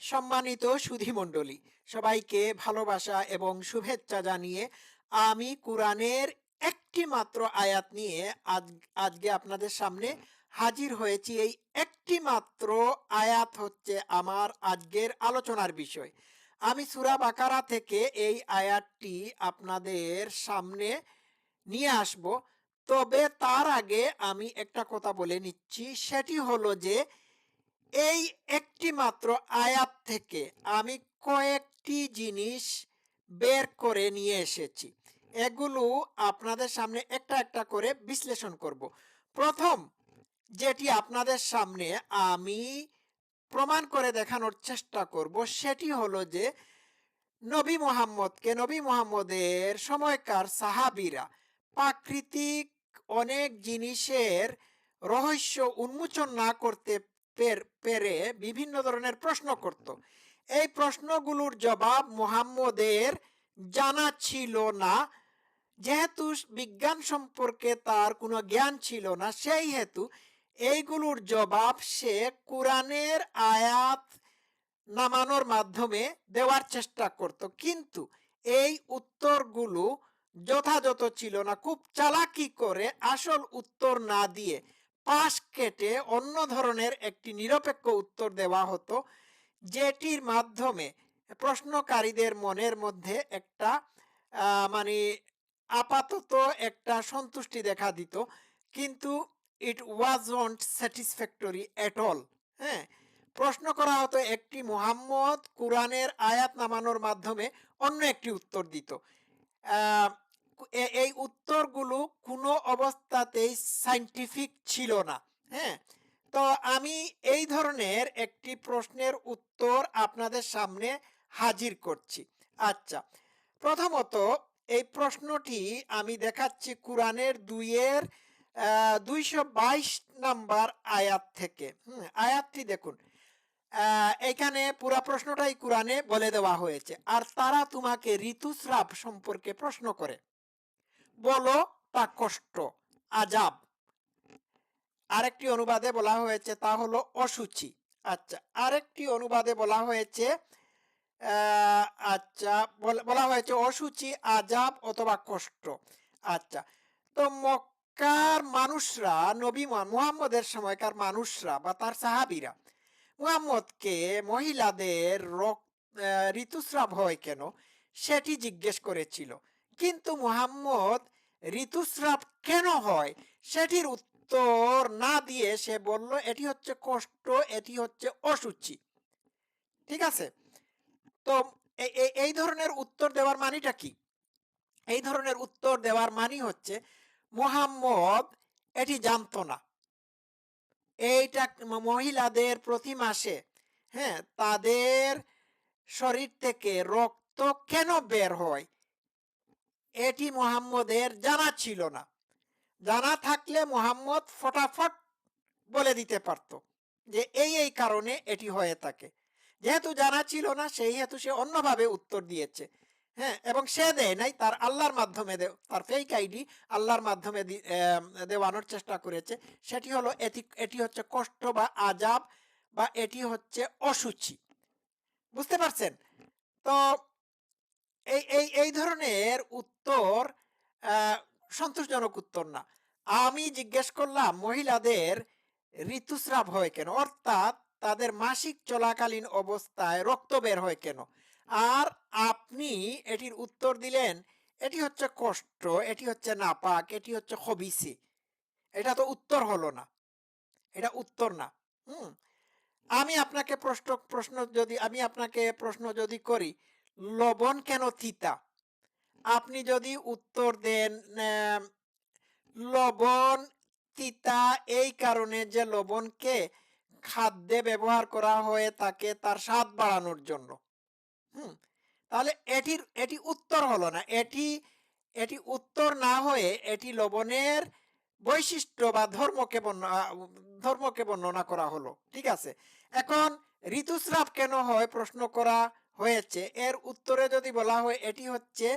সম্মানিত সুধীমণ্ডলী সবাইকে ভালোবাসা এবং শুভেচ্ছা জানিয়ে আমি কোরআনের একটি মাত্র আয়াত নিয়ে আজ, আজকে আপনাদের সামনে হাজির হয়েছি। এই একটি মাত্র আয়াত হচ্ছে আমার আজকের আলোচনার বিষয়। আমি সুরা বাকারা থেকে এই আয়াতটি আপনাদের সামনে নিয়ে আসব। তবে তার আগে আমি একটা কথা বলে নিচ্ছি। সেটি হলো যে এই একটি মাত্র আয়াত থেকে আমি কয়েকটি জিনিস বের করে নিয়ে এসেছি। এগুলো আপনাদের সামনে একটা একটা করে বিশ্লেষণ করব। প্রথম, যেটি আপনাদের সামনে আমি প্রমাণ করে দেখানোর চেষ্টা করব, সেটি হলো যে নবী মোহাম্মদকে, নবী মোহাম্মদের সময়কার সাহাবিরা প্রাকৃতিক অনেক জিনিসের রহস্য উন্মোচন না করতে পের- বিভিন্ন ধরনের প্রশ্ন করত। এই প্রশ্নগুলোর জবাব মোহাম্মদের জানা ছিল না। যেহেতু বিজ্ঞান সম্পর্কে তার কোনো জ্ঞান ছিল না, সেই হেতু এইগুলোর জবাব সে কোরআনের আয়াত নামানোর মাধ্যমে দেওয়ার চেষ্টা করত। কিন্তু এই উত্তরগুলো যথাযথ ছিল না। খুব চালাকি করে আসল উত্তর না দিয়ে পাশ কেটে অন্য ধরনের একটি নিরপেক্ষ উত্তর দেওয়া হতো, যেটির মাধ্যমে প্রশ্নকারীদের মনের মধ্যে একটা মানে আপাতত একটা সন্তুষ্টি দেখা দিত। কিন্তু it was not satisfactory at all হ্যাঁ? প্রশ্ন করা হতো একটি মুহাম্মদ কোরআনের আয়াত নামানোর মাধ্যমে অন্য একটি উত্তর দিত। এই উত্তরগুলো কোনো অবস্থাতেই সাইন্টিফিক ছিল না হ্যাঁ? তো আমি এই ধরনের একটি প্রশ্নের উত্তর আপনাদের সামনে হাজির করছি। আচ্ছা প্রথমত এই প্রশ্নটি আমি দেখাচ্ছি কোরআনের দুইয়ের দুইশো বাইশ নাম্বার আয়াত থেকে হুম, আয়াতটি দেখুন। এখানে পুরা প্রশ্নটাই কোরআনে বলে দেওয়া হয়েছে আর তারা তোমাকে ঋতুস্রাব সম্পর্কে প্রশ্ন করে। বলো তা কষ্ট। আজাব। আরেকটি অনুবাদে বলা হয়েছে তা হলো অসুচি। আচ্ছা আরেকটি অনুবাদে বলা হয়েছে আচ্ছা বলা হয়েছে অসুচি, আজাব অথবা কষ্ট। আচ্ছা তো মক্কার মানুষরা, নবী মুহাম্মদের সময়কার মানুষরা বা তার সাহাবিরা, মুহাম্মদকে মহিলাদের রক্ত ঋতুস্রাব হয় কেন? সেটি জিজ্ঞেস করেছিল। কিন্তু মুহাম্মদ ঋতুস্রাব কেন হয়? সেটির উত্তর না দিয়ে সে বলল, এটি হচ্ছে কষ্ট, এটি হচ্ছে অসুচি। ঠিক আছে? তো এই ধরনের উত্তর দেওয়ার মানিটা কি? এই ধরনের উত্তর দেওয়ার মানি হচ্ছে, মুহাম্মদ এটি জানতো না। এইটা মহিলাদের প্রতি মাসে হ্যাঁ তাদের শরীর থেকে রক্ত কেন বের হয়? এটি মোহাম্মদের জানা ছিল না। জানা থাকলে মোহাম্মদ ফটাফট বলে দিতে পারত যে এই এই কারণে এটি হয়ে থাকে। যেহেতু জানা ছিল না, সেই হেতু সে অন্যভাবে উত্তর দিয়েছে। হ্যাঁ এবং সে দেয় নাই, তার আল্লাহর মাধ্যমে তার ফেক আইডি আল্লাহর মাধ্যমে দেওয়ানোর চেষ্টা করেছে। সেটি হলো এটি এটি হচ্ছে কষ্ট বা আজাব বা এটি হচ্ছে অসুচি। বুঝতে পারছেন? তো এই এই এই ধরনের উত্তর সন্তোষজনক উত্তর না। আমি জিজ্ঞেস করলাম, মহিলাদের ঋতুস্রাব হয় কেন? অর্থাৎ তাদের মাসিক চলাকালীন অবস্থায় রক্ত বের হয় কেন? আর আপনি এটির উত্তর দিলেন, এটি হচ্ছে কষ্ট, এটি হচ্ছে নাপাক, এটি হচ্ছে খবিসি। এটা তো উত্তর হলো না। এটা উত্তর না। হুম? আমি আপনাকে প্রশ্ন প্রশ্ন যদি, আমি আপনাকে প্রশ্ন যদি করি লবণ কেন তিতা আপনি যদি উত্তর দেন লবণ তিতা এই কারণে যে লবণকে খাদ্যে ব্যবহার করা হয়ে থাকে তার স্বাদ বাড়ানোর জন্য। হুম, তাহলে এটির, এটি উত্তর হলো না। এটি এটি উত্তর না হয়ে এটি লবণের বৈশিষ্ট্য বা ধর্মকে বর্ণনা ধর্মকে বর্ণনা করা হলো। ঠিক আছে? এখন ঋতুস্রাব কেন হয়? প্রশ্ন করা হয়েছে। এর উত্তরে যদি বলা হয় এটি হচ্ছে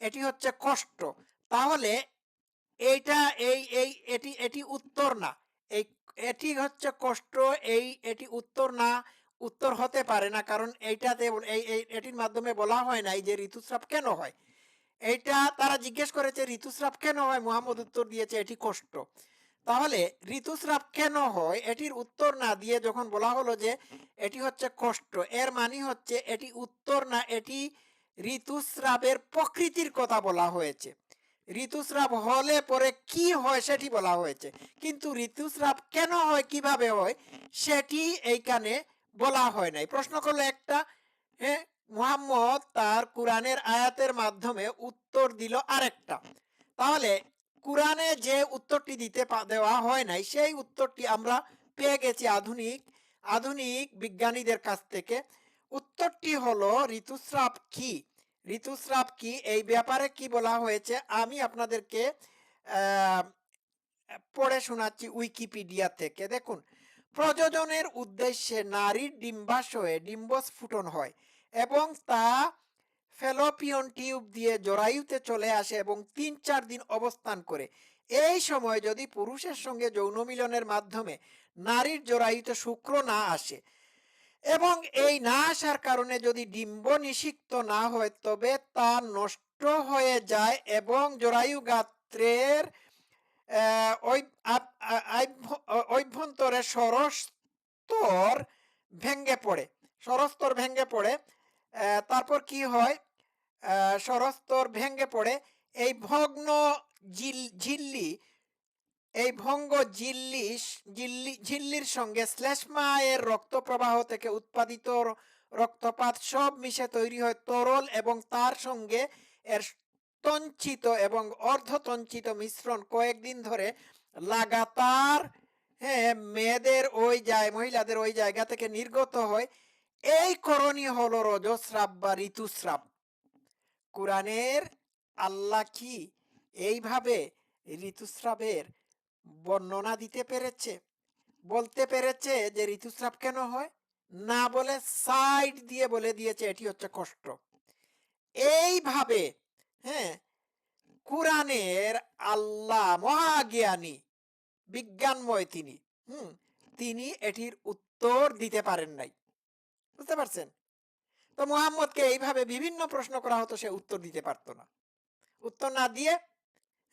এটি হচ্ছে কষ্ট। তাহলে এইটা, এই এই, এটি এটি উত্তর না। এই, এটি হচ্ছে কষ্ট, এই, এটি উত্তর না, উত্তর হতে পারে না। কারণ এইটাতে এই, এটির মাধ্যমে বলা হয় নাই যে ঋতুস্রাব কেন হয়। এইটা তারা জিজ্ঞেস করেছে, ঋতুস্রাব কেন হয়? মোহাম্মদ উত্তর দিয়েছে, এটি কষ্ট। তাহলে ঋতুস্রাব কেন হয়? এটির উত্তর না দিয়ে যখন বলা হলো যে এটি হচ্ছে কষ্ট, এর মানে হচ্ছে এটি উত্তর না, এটি ঋতুস্রাবের প্রকৃতির কথা বলা হয়েছে। ঋতুস্রাব হলে পরে কি হয় সেটি বলা হয়েছে। কিন্তু ঋতুস্রাব কেন হয়, কীভাবে হয়, সেটি এইখানে বলা হয় নাই। প্রশ্ন করল একটা হ্যাঁ মুহাম্মদ তার কোরআনের আয়াতের মাধ্যমে উত্তর দিল আরেকটা। তাহলে কোরআনে যে উত্তরটি দিতে দেওয়া হয় নাই, সেই উত্তরটি আমরা পেয়ে গেছি আধুনিক আধুনিক বিজ্ঞানীদের কাছ থেকে। উত্তরটি হলো ঋতুস্রাব কি? ঋতুস্রাব কি? এই ব্যাপারে কি বলা হয়েছে? আমি আপনাদেরকে পড়ে শোনাচ্ছি উইকিপিডিয়া থেকে। দেখুন, প্রযোজনের উদ্দেশ্যে নারীর ডিম্বাশয়ে ডিম্বস্ফুটন হয় এবং তা ফেলোপিয়ন টিউব দিয়ে জরায়ুতে চলে আসে এবং তিন চার দিন অবস্থান করে। এই সময় যদি পুরুষের সঙ্গে যৌন মিলনের মাধ্যমে নারীর জরায়ুতে শুক্র না আসে এবং এই না আসার কারণে যদি ডিম্ব নিষিক্ত না হয়, তবে তা নষ্ট হয়ে যায় এবং জরায়ু গাত্রের অভ্যন্তরে সরস্তর ভেঙ্গে পড়ে। সরস্তর ভেঙ্গে পড়ে। তারপর কি হয়? সরস্তর ভেঙ্গে পড়ে। এই ভগ্ন ঝিল্লি, এই ভঙ্গ জিল্লি জিল্লি ঝিল্লির সঙ্গে শ্লেষ্মায়ের রক্ত প্রবাহ থেকে উৎপাদিত রক্তপাত সব মিশে তৈরি হয় তরল এবং তার সঙ্গে এর তঞ্চিত এবং অর্ধতঞ্চিত মিশ্রণ। কয়েকদিন ধরে লাগাতার হ্যাঁ মেয়েদের ওই যায় মহিলাদের ওই জায়গা থেকে নির্গত হয়। এই করণীয় হলো রজস্রাব বা ঋতুস্রাব কোরআনের আল্লাহ কি এইভাবে ঋতুস্রাবের বর্ণনা দিতে পেরেছে? বলতে পেরেছে যে ঋতুস্রাব কেন হয়? না বলে সাইড দিয়ে বলে দিয়েছে, এটি হচ্ছে কষ্ট। এইভাবে হ্যাঁ কোরআনের আল্লাহ মহাজ্ঞানী, বিজ্ঞানময় তিনি, হুম, তিনি এটির উত্তর দিতে পারেন নাই। বুঝতে পারছেন? তো মোহাম্মদকে এইভাবে বিভিন্ন প্রশ্ন করা হতো, সে উত্তর দিতে পারতো না। উত্তর না দিয়ে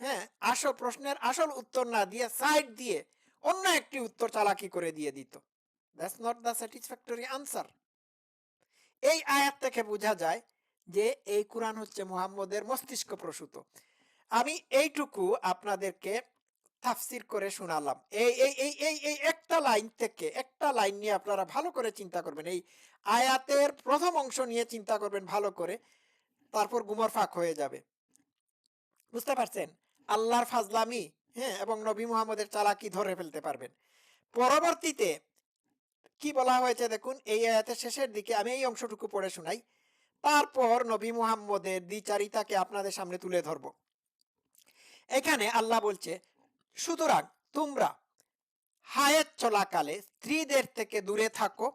হ্যাঁ আসল প্রশ্নের আসল উত্তর না দিয়ে সাইড দিয়ে অন্য একটি উত্তর চালাকি করে দিয়ে দিত। That's not the satisfactory answer এই আয়াত থেকে বোঝা যায় যে এই কোরআন হচ্ছে মুহাম্মদের মস্তিষ্ক প্রসূত। আমি এইটুকু আপনাদেরকে তাফসির করে শোনালাম। এই এই এই এই এই একটা লাইন থেকে একটা লাইন নিয়ে আপনারা ভালো করে চিন্তা করবেন। এই আয়াতের প্রথম অংশ নিয়ে চিন্তা করবেন ভালো করে, তারপর গুমর ফাঁক হয়ে যাবে। বুঝতে পারছেন? আল্লাহর ফাজলামি হ্যাঁ এবং নবী মুহাম্মদের চালাকি ধরে ফেলতে পারবেন। পরবর্তীতে কি বলা হয়েছে দেখুন, এই আয়াতের শেষের দিকে আমি এই অংশটুকু পড়ে শোনাই। তারপর নবী মুহাম্মদের দ্বিচারিতাকে আপনাদের সামনে তুলে ধরব। এখানে আল্লাহ বলছে সুতরাং তোমরা হায়াত চলাকালে স্ত্রীদের থেকে দূরে থাকো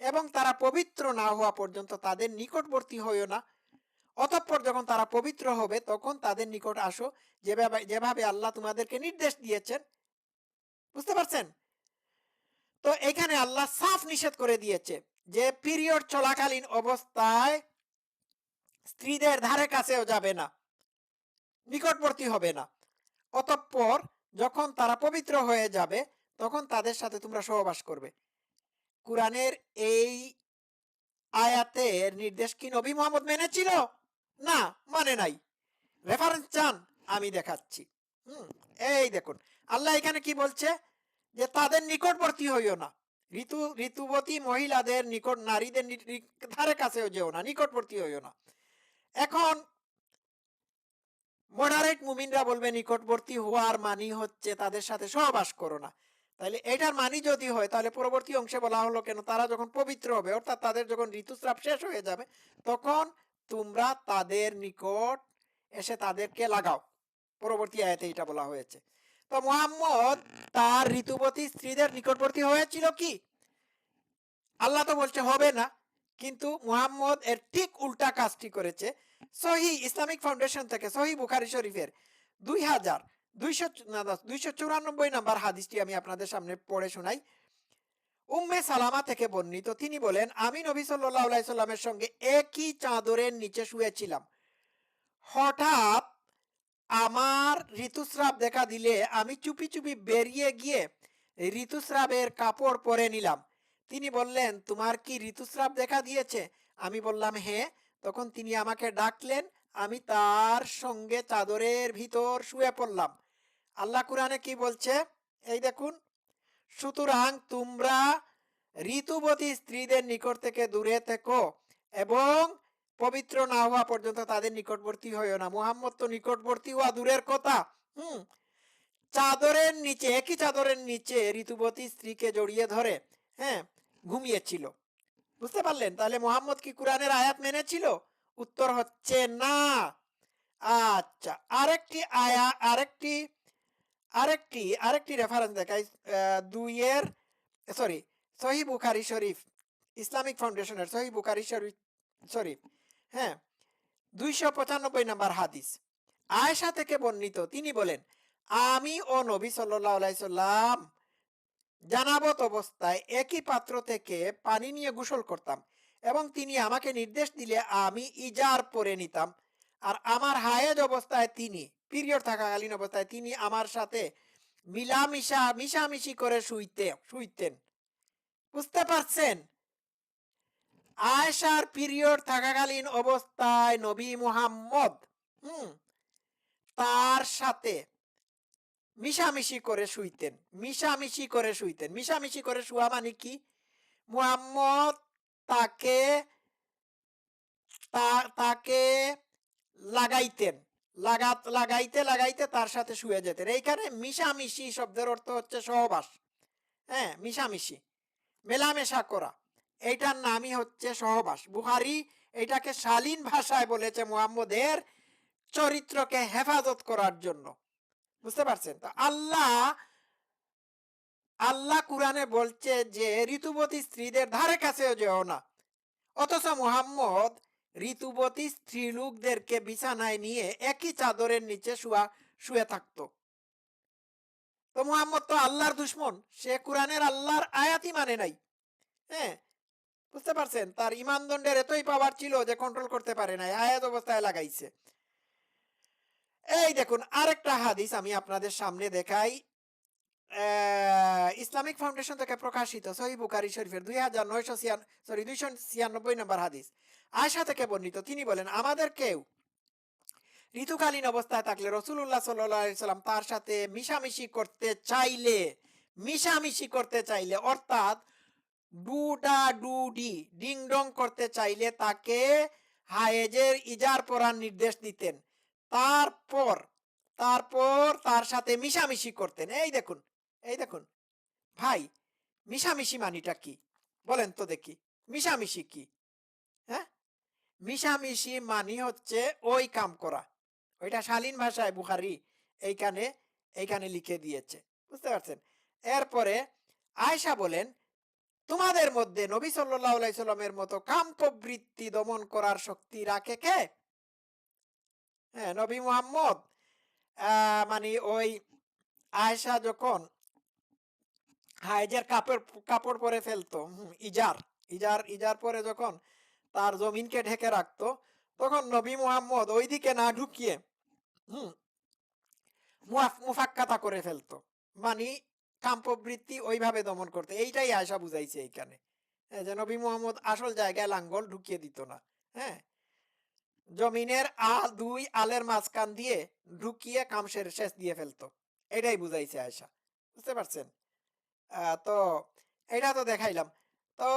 এবং তারা পবিত্র না হওয়া পর্যন্ত তাদের নিকটবর্তী হইও না। অতঃপর যখন তারা পবিত্র হবে, তখন তাদের নিকট আসো, যেভাবে যেভাবে আল্লাহ তোমাদেরকে নির্দেশ দিয়েছেন। বুঝতে পারছেন? তো এখানে আল্লাহ সাফ নিষেধ করে দিয়েছে যে পিরিয়ড চলাকালীন অবস্থায় স্ত্রীদের ধারে কাছেও যাবে না, নিকটবর্তী হবে না। অতঃপর যখন তারা পবিত্র হয়ে যাবে, তখন তাদের সাথে তোমরা সহবাস করবে। কোরআনের এই আয়াতের নির্দেশ কি নবী মোহাম্মদ মেনেছিল? না মানে নাই। রেফারেন্স চান, আমি দেখাচ্ছি। হুম, এই দেখুন, আল্লাহ এখানে কি বলছে? যে তাদের নিকটবর্তী হইও না। ঋতু, ঋতুবতী মহিলাদের নিকট, নারীদের ধারে কাছেও যেও না, নিকটবর্তী হইও না। এখন মডারেট মুমিনরা বলবে, নিকটবর্তী হওয়ার মানি হচ্ছে তাদের সাথে সহবাস করো না। তাহলে এটার মানি যদি হয়, তাহলে পরবর্তী অংশে বলা হলো কেন, তারা যখন পবিত্র হবে, অর্থাৎ তাদের যখন ঋতুস্রাব শেষ হয়ে যাবে, তখন তোমরা তাদের নিকট এসে তাদেরকে লাগাও। পরবর্তী আয়াতে এটা বলা হয়েছে। তো মোহাম্মদ তার ঋতুপতি স্ত্রীদের নিকটবর্তী হয়েছিল কি? আল্লাহ তো বলছে হবে না, কিন্তু মুহাম্মদ এর ঠিক উল্টা কাজটি করেছে। সহি ইসলামিক ফাউন্ডেশন থেকে সহি বুখারি শরীফের দুই হাজার দুইশো দুইশো চুরানব্বই নাম্বার হাদিসটি আমি আপনাদের সামনে পড়ে শোনাই। উম্মে সালামা থেকে বর্ণিত, তিনি বলেন, আমি নবী আলাইহি সাল্লামের সঙ্গে একই চাদরের নিচে শুয়েছিলাম। হঠাৎ আমার ঋতুস্রাব দেখা দিলে আমি চুপি চুপি বেরিয়ে গিয়ে ঋতুস্রাবের কাপড় পরে নিলাম। তিনি বললেন, তোমার কি ঋতুস্রাব দেখা দিয়েছে? আমি বললাম হ্যাঁ। তখন তিনি আমাকে ডাকলেন, আমি তার সঙ্গে চাদরের ভিতর শুয়ে পড়লাম। আল্লাহ কুরআনে কি বলছে? এই দেখুন, সুতরাং তোমরা ঋতুবতী স্ত্রীদের নিকট থেকে দূরে থেকো এবং পবিত্র না হওয়া পর্যন্ত তাদের নিকটবর্তী হইও না। মুহাম্মদ তো নিকটবর্তী হওয়া দূরের কথা। হুম, চাদরের নিচে, একই চাদরের নিচে ঋতুবতী স্ত্রীকে জড়িয়ে ধরে হ্যাঁ ঘুমিয়েছিল। বুঝতে পারলেন? তাহলে মোহাম্মদ কি কোরআনের আয়াত মেনেছিল? উত্তর হচ্ছে না। আচ্ছা আরেকটি আয়া, আরেকটি আরেকটি আরেকটি রেফারেন্স দেখাই দুইয়ের সরি সহি বুখারি শরীফ, ইসলামিক ফাউন্ডেশনের সহি বুখারি শরীফ শরীফ হ্যাঁ দুইশো পঁচানব্বই নাম্বার হাদিস। আয়েশা থেকে বর্ণিত, তিনি বলেন, আমি ও নবী সাল্লাহ সাল্লাম জানাবত অবস্থায় একই পাত্র থেকে পানি নিয়ে গোসল করতাম এবং তিনি আমাকে নির্দেশ দিলে আমি ইজার পরে নিতাম। আর আমার হায়েজ অবস্থায় তিনি, পিরিয়ড থাকাকালীন অবস্থায় তিনি আমার সাথে মিলামিশা, মিশামিশি করে শুইতে, শুইতেন। বুঝতে পারছেন? আয়েশার পিরিয়ড থাকাকালীন অবস্থায় নবী মুহাম্মদ, হুম, তার সাথে মিশামিশি করে শুইতেন, মিশামিশি করে শুইতেন। মিশামিশি করে শুয়া মানে কি? মুহাম্মদ তাকে তাকে লাগাইতেন লাগাত লাগাইতে লাগাইতে তার সাথে শুয়ে যেতেন। এইখানে মিশামিশি শব্দের অর্থ হচ্ছে সহবাস। হ্যাঁ মিশামিশি, মেলামেশা করা। এইটার নামই হচ্ছে সহবাস। বুহারি এটাকে শালীন ভাষায় বলেছে মুহাম্মদের চরিত্রকে হেফাজত করার জন্য। বুঝতে পারছেন? তো আল্লাহ আল্লাহ কোরআনে বলছে যে, ঋতুবতী স্ত্রীদের ধারে কাছেও যেও না। অথচ মুহাম্মদ ঋতুবতী স্ত্রী লোকদেরকে বিছানায় নিয়ে একই চাদরের নিচে শুয়া, শুয়ে থাকতো। তো মুহাম্মদ তো আল্লাহর দুশ্মন। সে কোরআনের আল্লাহর আয়াতই মানে নাই। হ্যাঁ? বুঝতে পারছেন? তার ইমানদণ্ডের এতই পাওয়ার ছিল যে কন্ট্রোল করতে পারে নাই। আয়াত অবস্থায় লাগাইছে। এই দেখুন, আরেকটা হাদিস আমি আপনাদের সামনে দেখাই। ইসলামিক ফাউন্ডেশন থেকে প্রকাশিত সহি বুকারি শরীফের দুই হাজার নয়শো সরি, দুইশো ছিয়ানব্বই নম্বর হাদিস। আয়সা থেকে বর্ণিত, তিনি বলেন, আমাদের কেউ ঋতুকালীন অবস্থায় থাকলে রসুল্লাহ সাল্লাম তার সাথে মিশামিশি করতে চাইলে, মিশামিশি করতে চাইলে, অর্থাৎ ডুডা ডুডি ডিং ডং করতে চাইলে তাকে হায়েজের ইজার পরার নির্দেশ দিতেন। তারপর তারপর তার সাথে মিশামিশি করতেন। এই দেখুন এই দেখুন। ভাই, মিশামিশি মানিটা কি? বলেন তো দেখি, মিশামিশি কি? হ্যাঁ? মিশামিশি মানি হচ্ছে ওই কাম করা। ওইটা শালীন ভাষায় বুখারি এইখানে এইখানে লিখে দিয়েছে। বুঝতে পারছেন? এরপরে আয়সা বলেন, তোমাদের মধ্যে নবী সাল্লাহ সাল্লামের মতো কাম প্রবৃত্তি দমন করার শক্তি রাখে কে? হ্যাঁ নবী মোহাম্মদ মানে ওই আয়সা যখন হাইজের কাপড় কাপড় পরে ফেলতো ইজার ইজার ইজার পরে যখন তার জমিনকে ঢেকে রাখতো তখন নবী মুহাম্মদ ওইদিকে না ঢুকিয়ে হুম মুফাক্কাতা করে ফেলতো। মানে কাম্পবৃত্তি ওইভাবে দমন করতে। এইটাই আয়সা বুঝাইছে এইখানে। হ্যাঁ, যে নবী মোহাম্মদ আসল জায়গায় লাঙ্গল ঢুকিয়ে দিত না। হ্যাঁ জমিনের আ দুই আলের মাঝখান দিয়ে ঢুকিয়ে কামসের শেষ দিয়ে ফেলতো। এটাই বুঝাইছে আয়সা বুঝতে পারছেন? তো এটা তো দেখাইলাম। তো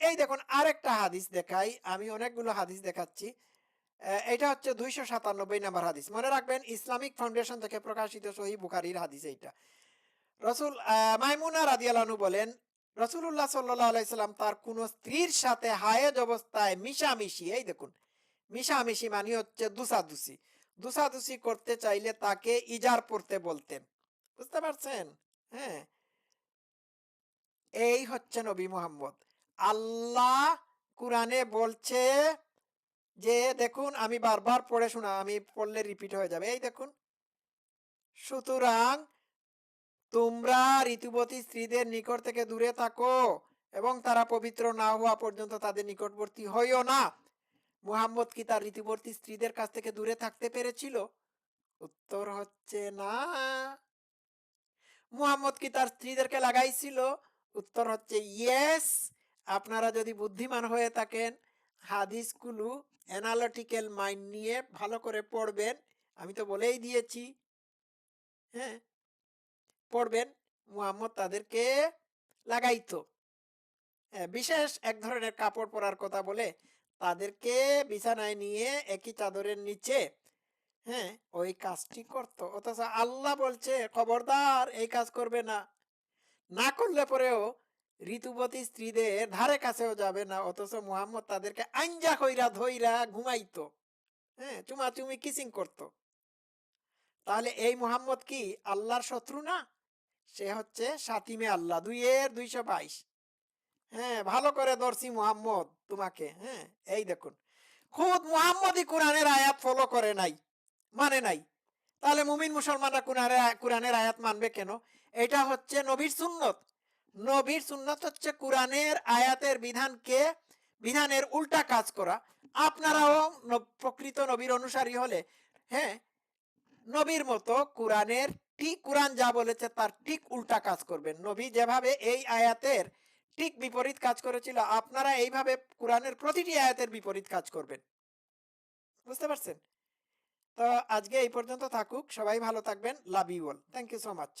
এই দেখুন, আরেকটা হাদিস দেখাই। আমি অনেকগুলো হাদিস দেখাচ্ছি। এটা হচ্ছে দুইশো সাতানব্বই নাম্বার হাদিস। মনে রাখবেন, ইসলামিক ফাউন্ডেশন থেকে প্রকাশিত সহি বুখারির হাদিস এইটা। রসুল মাইমুনা রাদিয়ালানু বলেন রসুল্লাহ সাল্লাহ আলাইসাল্লাম তার কোন স্ত্রীর সাথে হায়েজ অবস্থায় মিশামিশি। এই দেখুন মিশামিশি মানে হচ্ছে দুসাদুসি। দুসাদুসি করতে চাইলে তাকে ইজার পড়তে বলতেন। বুঝতে পারছেন? হ্যাঁ। এই হচ্ছে নবী মোহাম্মদ। আল্লাহ কোরআনে বলছে যে, দেখুন, আমি বারবার পড়ে শোনা, আমি পড়লে রিপিট হয়ে যাবে। এই দেখুন। সুতরাং তোমরা ঋতুবতী স্ত্রীদের নিকট থেকে দূরে থাকো এবং তারা পবিত্র না হওয়া পর্যন্ত তাদের নিকটবর্তী হইও না। মুহাম্মদ কি তার ঋতুবর্তী স্ত্রীদের কাছ থেকে দূরে থাকতে পেরেছিল? উত্তর হচ্ছে না। মুহাম্মদ কি তার স্ত্রীদেরকে লাগাইছিল? উত্তর হচ্ছে ইয়েস আপনারা যদি বুদ্ধিমান হয়ে থাকেন হাদিসগুলো অ্যানালিটিক্যাল মাইন্ড নিয়ে ভালো করে পড়বেন। আমি তো বলেই দিয়েছি। হ্যাঁ পড়বেন মুহাম্মদ তাদেরকে লাগাইতো। হ্যাঁ, বিশেষ এক ধরনের কাপড় পরার কথা বলে তাদেরকে বিছানায় নিয়ে একই চাদরের নিচে হ্যাঁ ওই কাজটি করতো। অথচ আল্লাহ বলছে, খবরদার, এই কাজ করবে না। না করলে পরেও ঋতুবতী স্ত্রীদের ধারে কাছেও যাবে না। অথচ মোহাম্মদ তাদেরকে আঞ্জা কইরা ধইরা ঘুমাইতো। হ্যাঁ চুমাচুমি কিসিং করতো। তাহলে এই মুহাম্মদ কি আল্লাহর শত্রু না? সে হচ্ছে সাতিমে আল্লাহ, দুইয়ের দুইশো বাইশ। হ্যাঁ ভালো করে দর্শি মুহাম্মদ তোমাকে হ্যাঁ এই দেখুন। খুদ মুহাম্মদই কোরআনের আয়াত ফলো করে নাই মানে নাই। তাহলে মুমিন মুসলমানরা কোরআনের কোরআনের আয়াত মানবে কেন? এটা হচ্ছে নবীর সুন্নত। নবীর সুন্নত হচ্ছে কোরআনের আয়াতের বিধানকে, বিধানের উল্টা কাজ করা। আপনারাও প্রকৃত নবীর অনুসারী হলে হ্যাঁ নবীর মতো কোরআনের ঠিক, কোরআন যা বলেছে তার ঠিক উল্টা কাজ করবেন। নবী যেভাবে এই আয়াতের ঠিক বিপরীত কাজ করেছিল। আপনারা এইভাবে কোরআনের প্রতিটি আয়াতের বিপরীত কাজ করবেন। বুঝতে পারছেন? তো আজকে এই পর্যন্ত থাকুক। সবাই ভালো থাকবেন। Love you all. Thank you so much.